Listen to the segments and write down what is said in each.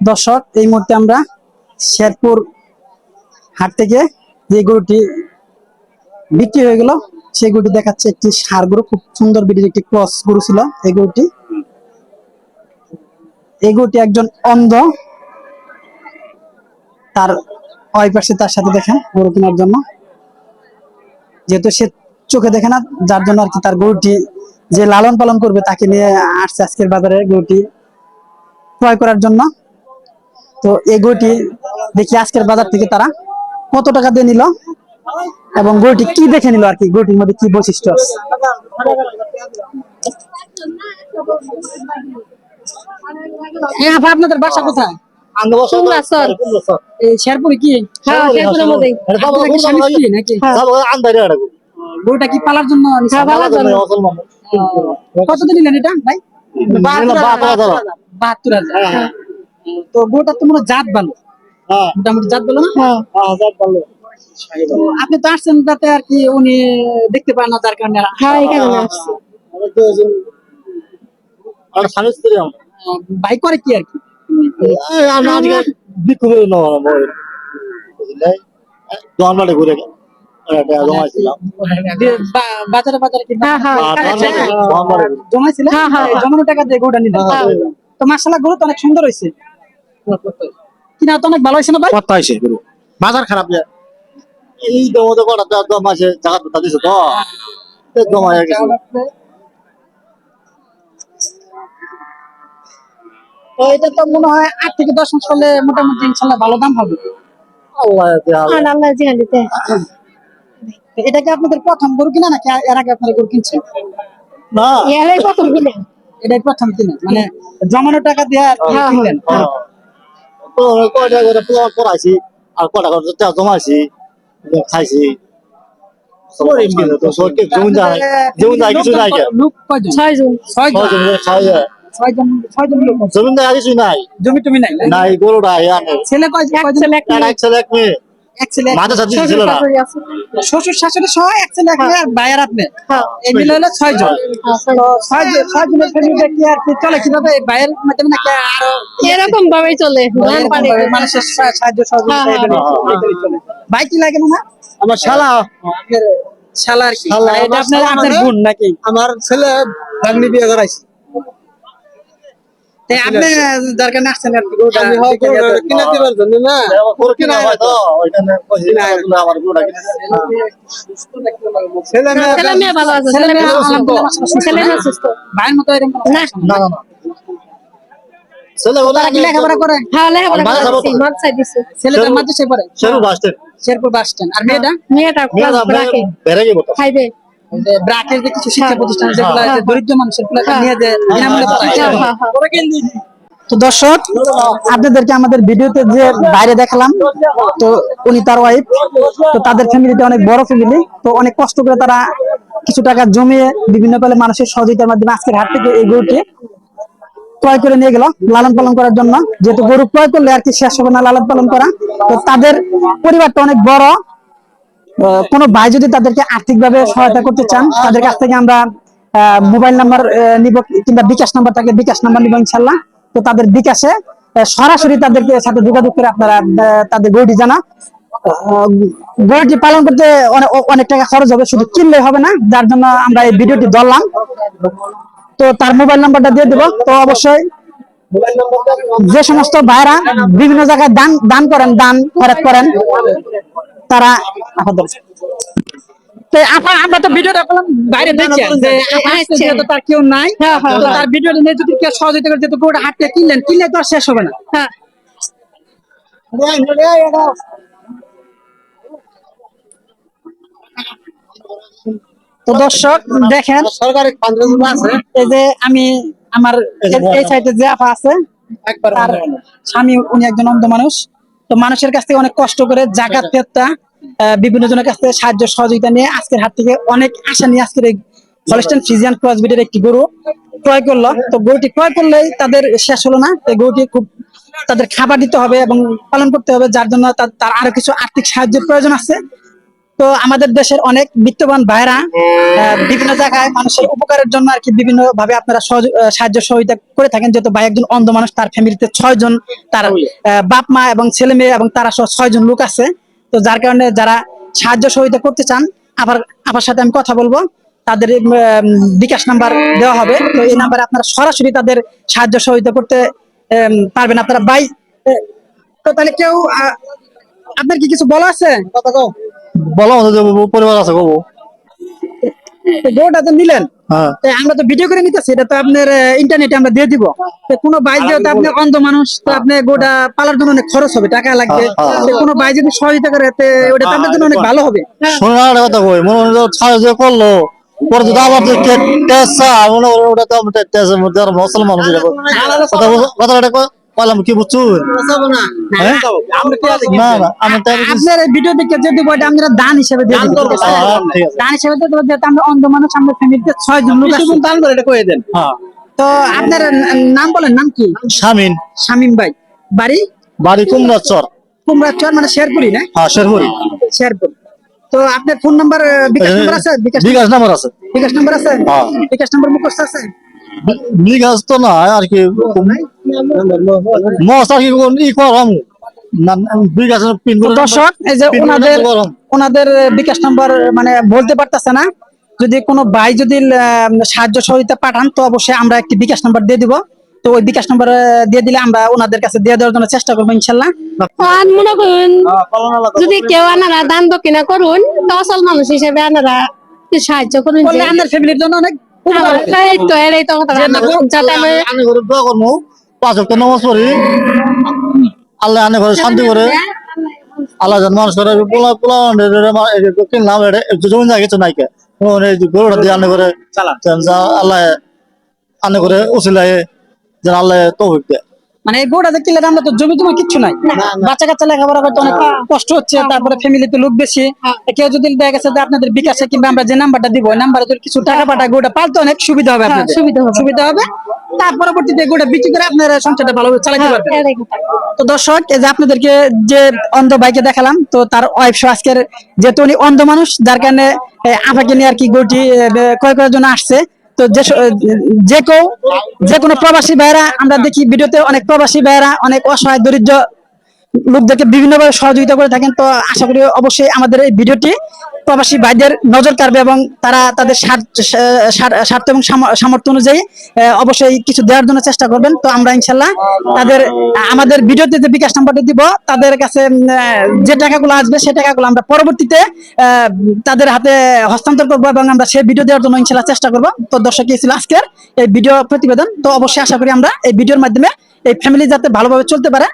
দর্শক, এই মুহূর্তে আমরা শেরপুর হাট থেকে যে গরুটি বিক্রি হয়ে গেল, সেই গরুটি দেখাচ্ছে একটি সার গরু। খুব সুন্দর বিটির একটি ক্রস গরু ছিল এই গরুটি। এই গরুটি একজন অন্ধ, তার ওই পাশে তার সাথে দেখেন গরু কেনার জন্য। যেহেতু সে চোখে দেখে না যার জন্য আর কি তার গরুটি যে লালন পালন করবে তাকে নিয়ে আসছে আজকের বাজারে গরুটি ক্রয় করার জন্য। তো এই গরুটি দেখি আজকের বাজার থেকে তারা কত টাকা দিয়ে নিল এবং গরুটি কি দেখে নিল আর কি গরুটির মধ্যে কি বৈশিষ্ট্য আছে? হ্যাঁ আপনাদের বাসা কোথায়? শেরপুরে কি? হ্যাঁ নাকি? গরুটা কি পালার জন্য? হ্যাঁ ভালো জন্য। নিলেন এটা ভাই? বাহাত্তর হাজার। তো গরুটা তো মনে জাত ভালো। মোটামুটি জাত ভালো না? হ্যাঁ তো আপনি তো আসছেন যাতে আর কি উনি দেখতে পান না যার কারণে হ্যাঁ আসছি। ভাই করে কি আর কি? দিয়ে বা- বাজারে বাজারে কি হ্যাঁ হ্যাঁ জমাইছিল হ্যাঁ, হ্যাঁ, হ্যাঁ। জমানো টাকা দিয়ে গরুটা নিলেন হ্যাঁ। তো মাসাল্লাহ গরু তো অনেক সুন্দর হয়েছে কিনা তো অনেক ভালো হয়েছে না ভাই কথা হয়েছে গরু বাজার খারাপ যে এই দমতে কটা তো দম আছে জায়গা তো দিছে তো দম হয়ে গেছে এটা তো মনে হয় আট থেকে দশ মাস হলে মোটামুটি ইনশাল্লাহ ভালো দাম হবে আল্লাহ আল্লাহ এটা কি আপনাদের প্রথম গরু কিনা নাকি এর আগে আপনারা গরু কিনছেন? না। এলাই প্রথম কিনে এটাই প্রথম কিনা মানে জমানো টাকা দিয়ে আর কি হ্যাঁ, কিনলেন? হ্যাঁ। তো কয়টা করে পোলা করাইছি আর কয়টা করে টাকা জমাইছি খাইছি। তো সরকে যেমন যায় যেমন যায় কিছু নাই কে? লোক কয়জন? ছয় জন। ছয়জন ছয়জন ছয়জন লোক আছে। জমিন দেখা কিছু নাই। জমি নাই? নাই গরুটা আনে। ছেলে কয় এক ছেলে এক মেয়ে। এক ছেলে এক মেয়ে এক ছেলে এক মাঝে সাথে শ্বশুর ছিল না শ্বশুর শাশুড়ি সহ এক ছেলে আর ভাই আপনি হ্যাঁ। এই মিলে হলো ছয় জন। হ্যাঁ, ছয় জন। ছয় জন ছয় জনের ফ্যামিলিটা কি আর কি চলে? কীভাবে এই মাধ্যমে নাকি আরও এরকম ভাবেই চলে। ধান পানি মানুষের সাহায্য সহযোগিতা হ্যাঁ, হ্যাঁ। ভাই কি লাগে না আমার শালা। আপনার শালা আর কি। এটা আপনার আপনার মানে? বোন নাকি? আমার ছেলে ভাগ্নি বিয়ে করাইছে। আপনি যার কারণে আসছেন আর কি গরুটা আমি হয় দেখে গরু যেতে- কিনে দিবার জন্য না। গরু কিনা হয় তো ওইখানে কইছি আমার গরুটা কিনে ছেলে মেয়ে ছেলে মেয়ে ভালো আছে ছেলে ছেলে মেয়ে মেয়ে আলহামদুলিল্লাহ মাশাআল্লাহ সুস্থ। ছেলে মেয়ে সুস্থ। ভাইয়ের মতো এরকম না। না না না। ছেলে ওলা কি লেখাপড়া করে? হ্যাঁ লেখাপড়া করছি মাদ্রাসায় দিছে। ছেলেটা শেরপুর- মাদ্রাসায় পড়ে? শেরু বাস্টের শেরপুর বাস স্ট্যান্ড। আর মেয়েটা? মেয়েটা ক্লাস বেড়ে খাইবে। ব্রাকের যে কিছু শিক্ষা প্রতিষ্ঠান যেগুলো হ্যাঁ, আছে দরিদ্র মানুষের নিয়ে। হ্যাঁ, হ্যাঁ, হ্যাঁ। তো দর্শক আপনাদেরকে আমাদের ভিডিওতে যে বাইরে দেখালাম তো উনি তার ওয়াইফ তো তাদের ফ্যামিলিতে অনেক বড় ফ্যামিলি তো অনেক কষ্ট করে তারা কিছু টাকা জমিয়ে বিভিন্ন কালে মানুষের সহযোগিতার মাধ্যমে আজকের হাট থেকে এই গরুটি ক্রয় করে নিয়ে গেল লালন পালন করার জন্য। যেহেতু গরু ক্রয় করলে আর কি শেষ হবে না লালন পালন করা তো তাদের পরিবারটা অনেক বড় কোনো ভাই যদি তাদেরকে আর্থিকভাবে সহায়তা করতে চান তাদের কাছ থেকে আমরা মোবাইল নাম্বার নিব কিংবা বিকাশ নাম্বার থাকে বিকাশ নাম্বার নিব ইনশাল্লাহ তো তাদের বিকাশে সরাসরি তাদেরকে সাথে যোগাযোগ করে আপনারা তাদের গরুটি জানা গরুটি পালন করতে অনেক টাকা খরচ হবে, শুধু কিনলে হবে না, যার জন্য আমরা এই ভিডিওটি ধরলাম। তো তার মোবাইল নাম্বারটা দিয়ে দেবো। তো অবশ্যই যে সমস্ত ভাইরা বিভিন্ন জায়গায় দান দান করেন দান খরচ করেন তারা আমরা তো ভিডিওটা পেলাম বাইরে যে তার কেউ নাই। হ্যাঁ, হ্যাঁ, তো হ্যাঁ। তার ভিডিওটা নিয়ে যদি কেউ সহযোগিতা করে যেহেতু গরুটা হাটতে কিনলেন কিনলে তো আর শেষ হবে না। হ্যাঁ। তো দর্শক দেখেন সরকারি এই যে আমি আমার এই- সাইডে যে আপা আছে একবার তার স্বামী উনি একজন অন্ধ মানুষ। তো মানুষের কাছ থেকে অনেক কষ্ট করে জাগাত ফেরতা বিভিন্ন জনের কাছ থেকে সাহায্য সহযোগিতা নিয়ে আজকের হাট থেকে অনেক আশা নিয়ে আজকের এই হলস্টেন ফ্রিজিয়ান একটি গরু ক্রয় করল। তো গরুটি ক্রয় করলেই তাদের শেষ হলো না। এই গরুটি খুব তাদের খাবার দিতে হবে এবং পালন করতে হবে যার জন্য তার আরও কিছু আর্থিক সাহায্যের প্রয়োজন আছে। তো আমাদের দেশের অনেক বিত্তবান ভাইরা বিভিন্ন জায়গায় মানুষের উপকারের জন্য আর কি বিভিন্ন ভাবে আপনারা সাহায্য সহযোগিতা করে থাকেন। যেহেতু ভাই একজন অন্ধ মানুষ তার ফ্যামিলিতে ছয় জন তার বাপ মা এবং ছেলে মেয়ে এবং তারা সহ ছয় জন লোক আছে। তো যার কারণে যারা সাহায্য সহযোগিতা করতে চান আবার আবার সাথে আমি কথা বলব তাদের বিকাশ নাম্বার দেওয়া হবে। তো এই নাম্বারে আপনারা সরাসরি তাদের সাহায্য সহযোগিতা করতে পারবেন আপনারা। বাই তো তাহলে কেউ আপনার কি কিছু বলা আছে? কথা কও। বলো যে পরিবার আছে কবো তো তো নিলেন? হ্যাঁ। আমরা তো ভিডিও করে নিতেছি এটা তো আপনার ইন্টারনেটে আমরা দিয়ে দিব। কোনো ভাই যেহেতু আপনি অন্ধ মানুষ তো আপনি গোটা পালার জন্য অনেক খরচ হবে টাকা লাগবে। হ্যাঁ, হ্যাঁ। কোনো ভাই যদি সহযোগিতা করে ওটা আপনার জন্য অনেক ভালো হবে। শোনো না কথা কই মনে হয় সাহায্য করল পরে যদি আবার যে টেসা মনে ওটা তো মুসলমান এটা কথা কইলাম কি বুঝছ? হ্যাঁ? না না আপনার ভিডিও দেখে যদি বইটা আপনারা দান হিসেবে দিয়ে? হ্যাঁ। দান হিসেবে যেহেতু আমরা অন্ধ মানুষ আমাদের ফ্যামিলিতে ছয় জন লোক আছে দান করে এটা করে দেন। হ্যাঁ। তো আপনার নাম বলেন নাম কি? শামিন শামিম ভাই। বাড়ি? বাড়ি কুমড়া চর কুমড়াচর মানে শেরপুরি না? হ্যাঁ শেরপুরি। শেরপুর। তো আপনার ফোন নাম্বার বিকাশ নাম্বার আছে? বিকাশ বিকাশ নাম্বার আছে। বিকাশ নাম্বার আছে? হ্যাঁ। বিকাশ নাম্বার মুখস্থ আছে? তো না আর কি আর কি ই করাম দর্শক এই যে ওনাদের ওনাদের বিকাশ নাম্বার মানে বলতে পারতেছে না। যদি কোনো ভাই যদি সাহায্য সহযোগিতা পাঠান তো অবশ্যই আমরা একটি বিকাশ নাম্বার দিয়ে দিব। তো ওই বিকাশ নাম্বার দিয়ে দিলে আমরা ওনাদের কাছে দিয়ে দেওয়ার জন্য চেষ্টা করব ইনশাল্লাহ। আর মনে করুন। যদি কেউ আনারা দান দক্ষিণা করুন তো আসল মানুষ হিসেবে আনারা সাহায্য করুন আপনার ফ্যামিলির জন্য অনেক পড়ি। আল্লাহ আনে ঘরে শান্তি করে। আল্লাহ যেন মানুষ করে। পোলা পোলা কিনলাম এটা একটু জমি না কিছু নাই কে। এই যে গরুটা দিয়ে আনে করে আল্লাহ আনে করে উচিলায়। যেন আল্লাহ তৌফিক দেয়। মানে এই গোটা দেখতে গেলে আমরা তো জমি জমা কিচ্ছু নাই। বাচ্চা কাচ্চা লেখাপড়া করতে অনেক কষ্ট হচ্ছে তারপরে ফ্যামিলিতে লোক বেশি। কেউ যদি দেখা গেছে যে আপনাদের বিকাশে কিংবা আমরা যে নাম্বারটা দিব ওই নাম্বারে যদি কিছু টাকা পাঠায় গোটা পালতে অনেক সুবিধা হবে আপনাদের। সুবিধা হবে। সুবিধা হবে। তার পরবর্তীতে গোটা বিক্রি করে আপনার সংসারটা ভালোভাবে চালাতে পারবেন। তো দর্শক এই যে আপনাদেরকে যে অন্ধ ভাইকে দেখালাম তো তার ওয়াইফ আজকের যেহেতু উনি অন্ধ মানুষ যার কারণে এ, নিয়ে আর কি গরুটি ক্রয় করার জন্য আসছে। তো যে কেউ যে কোনো প্রবাসী ভাইরা আমরা দেখি, ভিডিওতে অনেক প্রবাসী ভাইরা অনেক অসহায়, দরিদ্র লোকদেরকে বিভিন্নভাবে সহযোগিতা করে থাকেন, তো আশা করি অবশ্যই আমাদের এই ভিডিওটি প্রবাসী ভাইদের নজর কাড়বে এবং তারা তাদের স্বার্থ এবং সামর্থ্য অনুযায়ী অবশ্যই কিছু দেওয়ার জন্য চেষ্টা করবেন। তো আমরা ইনশাল্লাহ তাদের, আমাদের ভিডিওতে যে বিকাশ নাম্বারটা দিব, তাদের কাছে যে টাকাগুলো আসবে সেই টাকাগুলো আমরা পরবর্তীতে তাদের হাতে হস্তান্তর করব এবং আমরা সেই ভিডিও দেওয়ার জন্য ইনশাল্লাহ চেষ্টা করব। তো দর্শক ছিল আজকের এই ভিডিও প্রতিবেদন। তো অবশ্যই আশা করি আমরা এই ভিডিওর মাধ্যমে এই ফ্যামিলি যাতে ভালোভাবে চলতে পারে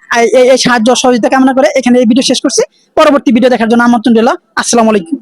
এই সাহায্য সহযোগিতা কামনা করে এখানে এই ভিডিও শেষ করছি। পরবর্তী ভিডিও দেখার জন্য আমন্ত্রণ রইল। আসসালামু আলাইকুম।